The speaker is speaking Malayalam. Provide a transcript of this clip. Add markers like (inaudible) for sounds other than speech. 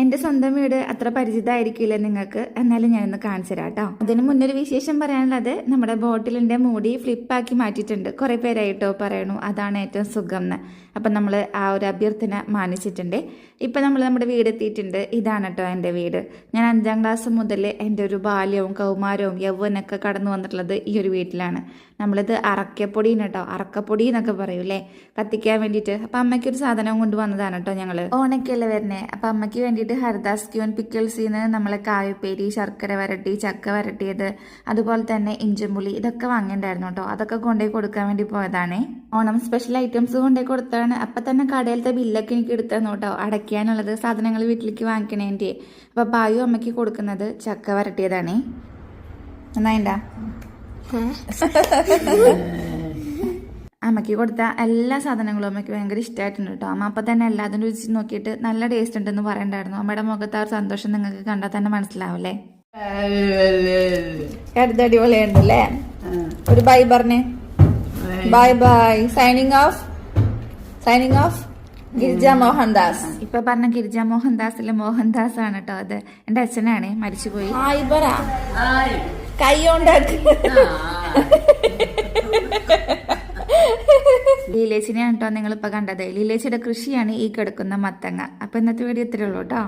എന്റെ സ്വന്തം വീട് അത്ര പരിചിതമായിരിക്കില്ല നിങ്ങൾക്ക്. എന്നാലും ഞാനൊന്ന് കാണിച്ചു തരാം കേട്ടോ അതിന് മുന്നൊരു വിശേഷം പറയാനുള്ളത് നമ്മുടെ ബോട്ടിലിന്റെ മൂടി ഫ്ലിപ്പാക്കി മാറ്റിയിട്ടുണ്ട്. കുറേ പേരായിട്ടോ പറയണു അതാണ് ഏറ്റവും സുഖം എന്ന് അപ്പം നമ്മൾ ആ ഒരു അഭ്യർത്ഥന മാനിച്ചിട്ടുണ്ട്. ഇപ്പം നമ്മൾ നമ്മുടെ വീട് എത്തിയിട്ടുണ്ട്. ഇതാണ് കേട്ടോ എന്റെ വീട്. ഞാൻ അഞ്ചാം ക്ലാസ് മുതൽ എന്റെ ഒരു ബാല്യവും കൗമാരവും യൗവനൊക്കെ കടന്നു വന്നിട്ടുള്ളത് ഈ ഒരു വീട്ടിലാണ്. നമ്മളിത് അറക്കപ്പൊടിന്ന് കേട്ടോ അറക്കപ്പൊടി എന്നൊക്കെ പറയൂലേ കത്തിക്കാൻ വേണ്ടിയിട്ട്. അപ്പം അമ്മയ്ക്കൊരു സാധനം കൊണ്ടുവന്നതാണ് കേട്ടോ ഞങ്ങൾ ഓണയ്ക്കല്ലേ വരുന്നത് അപ്പം അമ്മയ്ക്ക് വേണ്ടിയിട്ട് ഹരിദാസ് ക്യൂൻ പിക്കിൾസിന്ന് നമ്മൾ കായപ്പേരി ശർക്കര വരട്ടി ചക്ക വരട്ടിയത് അതുപോലെ തന്നെ ഇഞ്ചിമ്പുളി ഇതൊക്കെ വാങ്ങിയിട്ടുണ്ടായിരുന്നു കേട്ടോ. അതൊക്കെ കൊണ്ടുപോയി കൊടുക്കാൻ വേണ്ടി പോയതാണ്. ഓണം സ്പെഷ്യൽ ഐറ്റംസ് കൊണ്ടുപോയി കൊടുത്താണ് അപ്പം തന്നെ കടയിലത്തെ ബില്ലൊക്കെ എനിക്ക് എടുത്തു കേട്ടോ. അടയ്ക്കാനുള്ളത് സാധനങ്ങൾ വീട്ടിലേക്ക് വാങ്ങിക്കണേന്റെ. അപ്പം ബായു അമ്മയ്ക്ക് കൊടുക്കുന്നത് ചക്ക വരട്ടിയതാണേ. നന്നായിണ്ടാ (laughs) അമ്മയ്ക്ക് കൊടുത്ത എല്ലാ സാധനങ്ങളും അമ്മയ്ക്ക് ഭയങ്കര ഇഷ്ടമായിട്ടുണ്ട് കേട്ടോ അമ്മ അപ്പം തന്നെ എല്ലാതും രുചിച്ച് നോക്കിയിട്ട് നല്ല ടേസ്റ്റ് ഉണ്ടെന്ന് പറയണ്ടായിരുന്നു. അമ്മയുടെ മുഖത്ത് ആ ഒരു സന്തോഷം നിങ്ങൾക്ക് കണ്ടാൽ തന്നെ മനസ്സിലാവില്ലേ? അടുത്ത അടിപൊളിയുണ്ടല്ലേ ഒരു ബൈ പറഞ്ഞേ. Bye bye signing off signing off Girija Mohandas. ഇപ്പൊ പറഞ്ഞ ഗിരിജ മോഹൻദാസിലെ മോഹൻദാസ് ആണ് കേട്ടോ അത്. എന്റെ അച്ഛനാണ്. മരിച്ചുപോയി. കൈ കൊണ്ടാക്ക്. ലീലേച്ചിനെയാണ് കേട്ടോ നിങ്ങളിപ്പോൾ കണ്ടത്. ലീലേച്ചിയുടെ കൃഷിയാണ് ഈ കിടക്കുന്ന മത്തങ്ങ. അപ്പോൾ ഇന്നത്തെ വീഡിയോ ഇത്രയുള്ളൂ കേട്ടോ